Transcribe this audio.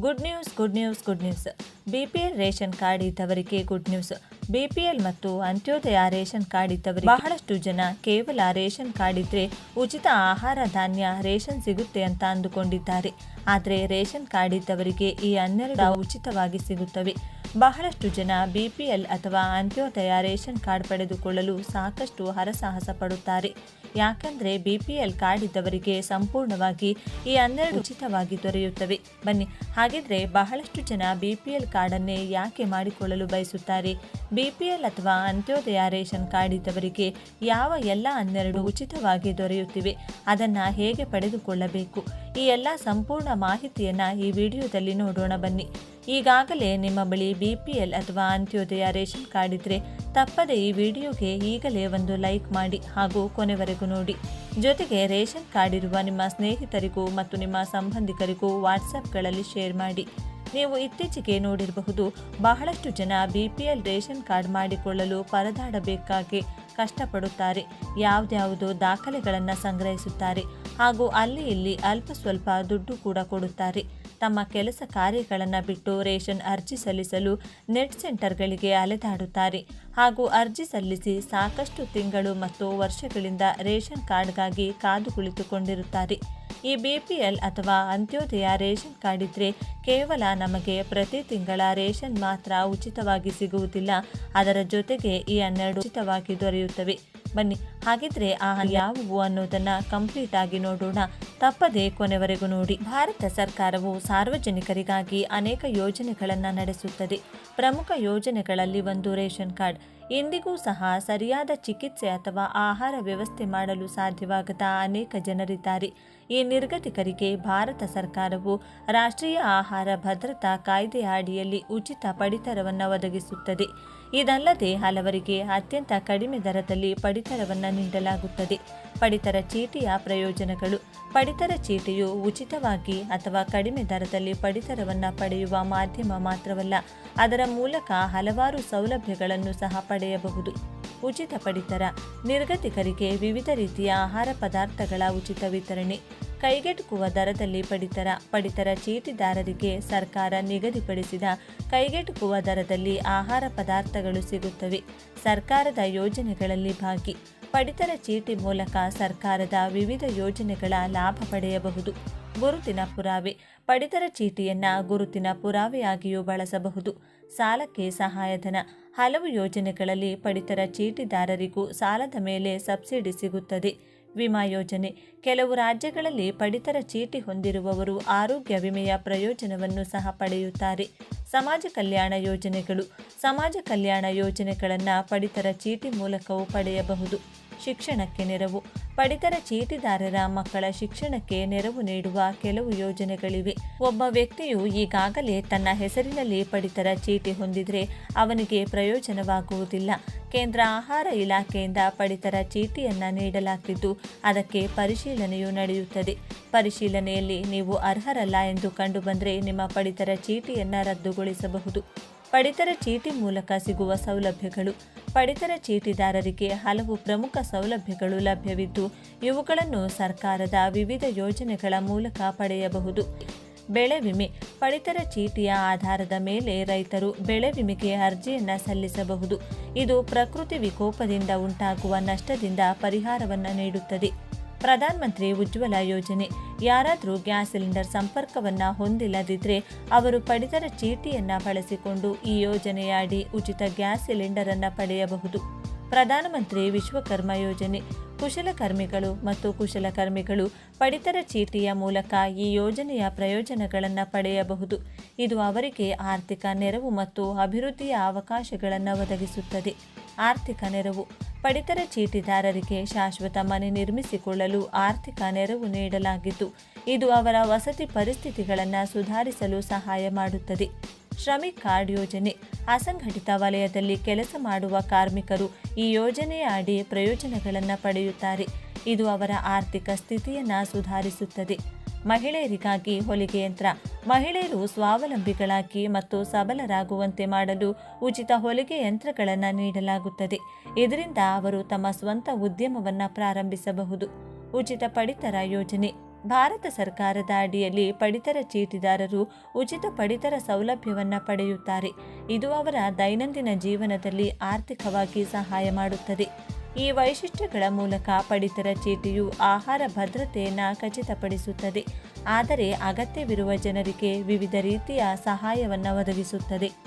Good news good news good news BPL ration card ಇದ್ದವರಿಗೆ good news BPL ಮತ್ತು Antyodaya ration card ಇದ್ದವರಿಗೆ ಬಹಳಷ್ಟು ಜನ ಕೇವಲ ರೇಷನ್ ಕಾರ್ಡ್ ಇದ್ದರೆ ಉಚಿತ ಆಹಾರ ಧಾನ್ಯ ರೇಷನ್ ಸಿಗುತ್ತೆ ಅಂತ ಅಂದುಕೊಂಡಿದ್ದಾರೆ. ಆದರೆ ರೇಷನ್ ಕಾರ್ಡ್ ಇದ್ದವರಿಗೆ ಈ ಹನ್ನೆರಡು ಉಚಿತವಾಗಿ ಸಿಗುತ್ತವೆ. ಬಹಳಷ್ಟು ಜನ ಬಿಪಿಎಲ್ ಅಥವಾ ಅಂತ್ಯೋದಯ ರೇಷನ್ ಕಾರ್ಡ್ ಪಡೆದುಕೊಳ್ಳಲು ಸಾಕಷ್ಟು ಹರಸಾಹಸ ಪಡುತ್ತಾರೆ. ಯಾಕಂದ್ರೆ ಬಿಪಿಎಲ್ ಕಾರ್ಡ್ ಇದ್ದವರಿಗೆ ಸಂಪೂರ್ಣವಾಗಿ ಈ ಹನ್ನೆರಡು ಉಚಿತವಾಗಿ ದೊರೆಯುತ್ತವೆ. ಬನ್ನಿ, ಹಾಗಿದ್ರೆ ಬಹಳಷ್ಟು ಜನ ಬಿಪಿಎಲ್ ಕಾರ್ಡನ್ನೇ ಯಾಕೆ ಮಾಡಿಕೊಳ್ಳಲು ಬಯಸುತ್ತಾರೆ? ಬಿಪಿಎಲ್ ಅಥವಾ ಅಂತ್ಯೋದಯ ರೇಷನ್ ಕಾರ್ಡ್ ಇದ್ದವರಿಗೆ ಯಾವ ಎಲ್ಲ ಹನ್ನೆರಡು ಉಚಿತವಾಗಿ ದೊರೆಯುತ್ತಿವೆ? ಅದನ್ನ ಹೇಗೆ ಪಡೆದುಕೊಳ್ಳಬೇಕು? ಈ ಎಲ್ಲ ಸಂಪೂರ್ಣ ಮಾಹಿತಿಯನ್ನು ಈ ವಿಡಿಯೋದಲ್ಲಿ ನೋಡೋಣ ಬನ್ನಿ. ಈಗಾಗಲೇ ನಿಮ್ಮ ಬಳಿ ಬಿಪಿಎಲ್ ಅಥವಾ ಅಂತ್ಯೋದಯ ರೇಷನ್ ಕಾರ್ಡ್ ಇದ್ರೆ ತಪ್ಪದೆ ಈ ವಿಡಿಯೋಗೆ ಈಗಲೇ ಒಂದು ಲೈಕ್ ಮಾಡಿ ಹಾಗೂ ಕೊನೆವರೆಗೂ ನೋಡಿ. ಜೊತೆಗೆ ರೇಷನ್ ಕಾರ್ಡ್ ಇರುವ ನಿಮ್ಮ ಸ್ನೇಹಿತರಿಗೂ ಮತ್ತು ನಿಮ್ಮ ಸಂಬಂಧಿಕರಿಗೂ ವಾಟ್ಸಪ್ಗಳಲ್ಲಿ ಶೇರ್ ಮಾಡಿ. ನೀವು ಇತ್ತೀಚೆಗೆ ನೋಡಿರಬಹುದು, ಬಹಳಷ್ಟು ಜನ ಬಿಪಿಎಲ್ ರೇಷನ್ ಕಾರ್ಡ್ ಮಾಡಿಕೊಳ್ಳಲು ಪರದಾಡಬೇಕಾಗಿ ಕಷ್ಟಪಡುತ್ತಾರೆ. ಯಾವುದ್ಯಾವುದೋ ದಾಖಲೆಗಳನ್ನು ಸಂಗ್ರಹಿಸುತ್ತಾರೆ. ಹಾಗೂ ಅಲ್ಲಿ ಇಲ್ಲಿ ಅಲ್ಪ ಸ್ವಲ್ಪ ದುಡ್ಡು ಕೂಡ ಕೊಡುತ್ತಾರೆ. ತಮ್ಮ ಕೆಲಸ ಕಾರ್ಯಗಳನ್ನು ಬಿಟ್ಟು ರೇಷನ್ ಅರ್ಜಿ ಸಲ್ಲಿಸಲು ನೆಟ್ ಸೆಂಟರ್ಗಳಿಗೆ ಅಲೆದಾಡುತ್ತಾರೆ. ಹಾಗೂ ಅರ್ಜಿ ಸಲ್ಲಿಸಿ ಸಾಕಷ್ಟು ತಿಂಗಳು ಮತ್ತು ವರ್ಷಗಳಿಂದ ರೇಷನ್ ಕಾರ್ಡ್ಗಾಗಿ ಕಾದು ಕುಳಿತುಕೊಂಡಿರುತ್ತಾರೆ. ಈ ಬಿ ಪಿ ಎಲ್ ಅಥವಾ ಅಂತ್ಯೋದಯ ರೇಷನ್ ಕಾರ್ಡ್ ಇದ್ರೆ ಕೇವಲ ನಮಗೆ ಪ್ರತಿ ತಿಂಗಳ ರೇಷನ್ ಮಾತ್ರ ಉಚಿತವಾಗಿ ಸಿಗುವುದಿಲ್ಲ. ಅದರ ಜೊತೆಗೆ ಈ ಹನ್ನೆರಡು ಉಚಿತವಾಗಿ ದೊರೆಯುತ್ತವೆ. ಬನ್ನಿ. ಹಾಗಿದ್ರೆ ಆ ಯಾವುವು ಅನ್ನೋದನ್ನ ಕಂಪ್ಲೀಟ್ ಆಗಿ ನೋಡೋಣ. ತಪ್ಪದೆ ಕೊನೆವರೆಗೂ ನೋಡಿ. ಭಾರತ ಸರ್ಕಾರವು ಸಾರ್ವಜನಿಕರಿಗಾಗಿ ಅನೇಕ ಯೋಜನೆಗಳನ್ನು ನಡೆಸುತ್ತದೆ. ಪ್ರಮುಖ ಯೋಜನೆಗಳಲ್ಲಿ ಒಂದು ರೇಷನ್ ಕಾರ್ಡ್. ಇಂದಿಗೂ ಸಹ ಸರಿಯಾದ ಚಿಕಿತ್ಸೆ ಅಥವಾ ಆಹಾರ ವ್ಯವಸ್ಥೆ ಮಾಡಲು ಸಾಧ್ಯವಾಗದ ಅನೇಕ ಜನರಿದ್ದಾರೆ. ಈ ನಿರ್ಗತಿಕರಿಗೆ ಭಾರತ ಸರ್ಕಾರವು ರಾಷ್ಟ್ರೀಯ ಆಹಾರ ಭದ್ರತಾ ಕಾಯ್ದೆಯ ಅಡಿಯಲ್ಲಿ ಉಚಿತ ಪಡಿತರವನ್ನು ಒದಗಿಸುತ್ತದೆ. ಇದಲ್ಲದೆ ಹಲವರಿಗೆ ಅತ್ಯಂತ ಕಡಿಮೆ ದರದಲ್ಲಿ ಪಡಿತರವನ್ನು ನೀಡಲಾಗುತ್ತದೆ. ಪಡಿತರ ಚೀಟಿಯ ಪ್ರಯೋಜನಗಳು. ಪಡಿತರ ಚೀಟಿಯು ಉಚಿತವಾಗಿ ಅಥವಾ ಕಡಿಮೆ ದರದಲ್ಲಿ ಪಡಿತರವನ್ನು ಪಡೆಯುವ ಮಾಧ್ಯಮ ಮಾತ್ರವಲ್ಲ, ಅದರ ಮೂಲಕ ಹಲವಾರು ಸೌಲಭ್ಯಗಳನ್ನು ಸಹ ಪಡೆಯಬಹುದು. ಉಚಿತ ಪಡಿತರ ನಿರ್ಗತಿಕರಿಗೆ ವಿವಿಧ ರೀತಿಯ ಆಹಾರ ಪದಾರ್ಥಗಳ ಉಚಿತ ವಿತರಣೆ. ಕೈಗೆಟುಕುವ ದರದಲ್ಲಿ ಪಡಿತರ ಪಡಿತರ ಚೀಟಿದಾರರಿಗೆ ಸರ್ಕಾರ ನಿಗದಿಪಡಿಸಿದ ಕೈಗೆಟುಕುವ ದರದಲ್ಲಿ ಆಹಾರ ಪದಾರ್ಥಗಳು ಸಿಗುತ್ತವೆ. ಸರ್ಕಾರದ ಯೋಜನೆಗಳಲ್ಲಿ ಭಾಗಿ. ಪಡಿತರ ಚೀಟಿ ಮೂಲಕ ಸರ್ಕಾರದ ವಿವಿಧ ಯೋಜನೆಗಳ ಲಾಭ ಪಡೆಯಬಹುದು. ಗುರುತಿನ ಪುರಾವೆ. ಪಡಿತರ ಚೀಟಿಯನ್ನ ಗುರುತಿನ ಪುರಾವೆಯಾಗಿಯೂ ಬಳಸಬಹುದು. ಸಾಲಕ್ಕೆ ಸಹಾಯಧನ. ಹಲವು ಯೋಜನೆಗಳಲ್ಲಿ ಪಡಿತರ ಚೀಟಿದಾರರಿಗೂ ಸಾಲದ ಮೇಲೆ ಸಬ್ಸಿಡಿ ಸಿಗುತ್ತದೆ. ವಿಮಾ ಯೋಜನೆ. ಕೆಲವು ರಾಜ್ಯಗಳಲ್ಲಿ ಪಡಿತರ ಚೀಟಿ ಹೊಂದಿರುವವರು ಆರೋಗ್ಯ ವಿಮೆಯ ಪ್ರಯೋಜನವನ್ನು ಸಹ ಪಡೆಯುತ್ತಾರೆ. ಸಮಾಜ ಕಲ್ಯಾಣ ಯೋಜನೆಗಳು. ಸಮಾಜ ಕಲ್ಯಾಣ ಯೋಜನೆಗಳನ್ನು ಪಡಿತರ ಚೀಟಿ ಮೂಲಕವೂ ಪಡೆಯಬಹುದು. ಶಿಕ್ಷಣಕ್ಕೆ ನೆರವು. ಪಡಿತರ ಚೀಟಿದಾರರ ಮಕ್ಕಳ ಶಿಕ್ಷಣಕ್ಕೆ ನೆರವು ನೀಡುವ ಕೆಲವು ಯೋಜನೆಗಳಿವೆ. ಒಬ್ಬ ವ್ಯಕ್ತಿಯು ಈಗಾಗಲೇ ತನ್ನ ಹೆಸರಿನಲ್ಲಿ ಪಡಿತರ ಚೀಟಿ ಹೊಂದಿದ್ರೆ ಅವನಿಗೆ ಪ್ರಯೋಜನವಾಗುವುದಿಲ್ಲ. ಕೇಂದ್ರ ಆಹಾರ ಇಲಾಖೆಯಿಂದ ಪಡಿತರ ಚೀಟಿಯನ್ನ ನೀಡಲಾಗಿದ್ದು ಅದಕ್ಕೆ ಪರಿಶೀಲನೆಯು ನಡೆಯುತ್ತದೆ. ಪರಿಶೀಲನೆಯಲ್ಲಿ ನೀವು ಅರ್ಹರಲ್ಲ ಎಂದು ಕಂಡುಬಂದರೆ ನಿಮ್ಮ ಪಡಿತರ ಚೀಟಿಯನ್ನ ರದ್ದುಗೊಳಿಸಬಹುದು. ಪಡಿತರ ಚೀಟಿ ಮೂಲಕ ಸಿಗುವ ಸೌಲಭ್ಯಗಳು. ಪಡಿತರ ಚೀಟಿದಾರರಿಗೆ ಹಲವು ಪ್ರಮುಖ ಸೌಲಭ್ಯಗಳು ಲಭ್ಯವಿದ್ದು, ಇವುಗಳನ್ನು ಸರ್ಕಾರದ ವಿವಿಧ ಯೋಜನೆಗಳ ಮೂಲಕ ಪಡೆಯಬಹುದು. ಬೆಳೆ ವಿಮೆ. ಪಡಿತರ ಚೀಟಿಯ ಆಧಾರದ ಮೇಲೆ ರೈತರು ಬೆಳೆ ವಿಮೆಗೆ ಅರ್ಜಿಯನ್ನು ಸಲ್ಲಿಸಬಹುದು. ಇದು ಪ್ರಕೃತಿ ವಿಕೋಪದಿಂದ ಉಂಟಾಗುವ ನಷ್ಟದಿಂದ ಪರಿಹಾರವನ್ನು ನೀಡುತ್ತದೆ. ಪ್ರಧಾನ ಮಂತ್ರಿ ಉಜ್ವಲ ಯೋಜನೆ. ಯಾರಾದರೂ ಗ್ಯಾಸ್ ಸಿಲಿಂಡರ್ ಸಂಪರ್ಕವನ್ನು ಹೊಂದಿಲ್ಲದಿದ್ದರೆ ಅವರು ಪಡಿತರ ಚೀಟಿಯನ್ನು ಬಳಸಿಕೊಂಡು ಈ ಯೋಜನೆಯ ಅಡಿ ಉಚಿತ ಗ್ಯಾಸ್ ಸಿಲಿಂಡರ್ ಅನ್ನು ಪಡೆಯಬಹುದು ಪ್ರಧಾನಮಂತ್ರಿ ವಿಶ್ವಕರ್ಮ ಯೋಜನೆ. ಕುಶಲಕರ್ಮಿಗಳು ಮತ್ತು ಕುಶಲಕರ್ಮಿಗಳು ಪಡಿತರ ಚೀಟಿಯ ಮೂಲಕ ಈ ಯೋಜನೆಯ ಪ್ರಯೋಜನಗಳನ್ನು ಪಡೆಯಬಹುದು. ಇದು ಅವರಿಗೆ ಆರ್ಥಿಕ ನೆರವು ಮತ್ತು ಅಭಿವೃದ್ಧಿಯ ಅವಕಾಶಗಳನ್ನು ಒದಗಿಸುತ್ತದೆ. ಆರ್ಥಿಕ ನೆರವು. ಪಡಿತರ ಚೀಟಿದಾರರಿಗೆ ಶಾಶ್ವತ ಮನೆ ನಿರ್ಮಿಸಿಕೊಳ್ಳಲು ಆರ್ಥಿಕ ನೆರವು ನೀಡಲಾಗಿದ್ದು, ಇದು ಅವರ ವಸತಿ ಪರಿಸ್ಥಿತಿಗಳನ್ನು ಸುಧಾರಿಸಲು ಸಹಾಯ ಮಾಡುತ್ತದೆ. ಶ್ರಮಿಕ್ ಕಾರ್ಡ್ ಯೋಜನೆ ಅಸಂಘಟಿತ ವಲಯದಲ್ಲಿ ಕೆಲಸ ಮಾಡುವ ಕಾರ್ಮಿಕರು ಈ ಯೋಜನೆಯ ಅಡಿ ಪ್ರಯೋಜನಗಳನ್ನು ಪಡೆಯುತ್ತಾರೆ. ಇದು ಅವರ ಆರ್ಥಿಕ ಸ್ಥಿತಿಯನ್ನು ಸುಧಾರಿಸುತ್ತದೆ. ಮಹಿಳೆಯರಿಗಾಗಿ ಹೊಲಿಗೆ ಯಂತ್ರ, ಮಹಿಳೆಯರು ಸ್ವಾವಲಂಬಿಗಳಾಗಿ ಮತ್ತು ಸಬಲರಾಗುವಂತೆ ಮಾಡಲು ಉಚಿತ ಹೊಲಿಗೆ ಯಂತ್ರಗಳನ್ನು ನೀಡಲಾಗುತ್ತದೆ. ಇದರಿಂದ ಅವರು ತಮ್ಮ ಸ್ವಂತ ಉದ್ಯಮವನ್ನು ಪ್ರಾರಂಭಿಸಬಹುದು. ಉಚಿತ ಪಡಿತರ ಯೋಜನೆ. ಭಾರತ ಸರ್ಕಾರದ ಅಡಿಯಲ್ಲಿ ಪಡಿತರ ಚೀಟಿದಾರರು ಉಚಿತ ಪಡಿತರ ಸೌಲಭ್ಯವನ್ನು ಪಡೆಯುತ್ತಾರೆ. ಇದು ಅವರ ದೈನಂದಿನ ಜೀವನದಲ್ಲಿ ಆರ್ಥಿಕವಾಗಿ ಸಹಾಯ ಮಾಡುತ್ತದೆ. ಈ ವೈಶಿಷ್ಟ್ಯಗಳ ಮೂಲಕ ಪಡಿತರ ಚೀಟಿಯು ಆಹಾರ ಭದ್ರತೆಯನ್ನು ಖಚಿತಪಡಿಸುತ್ತದೆ. ಆದರೆ ಅಗತ್ಯವಿರುವ ಜನರಿಗೆ ವಿವಿಧ ರೀತಿಯ ಸಹಾಯವನ್ನು ಒದಗಿಸುತ್ತದೆ.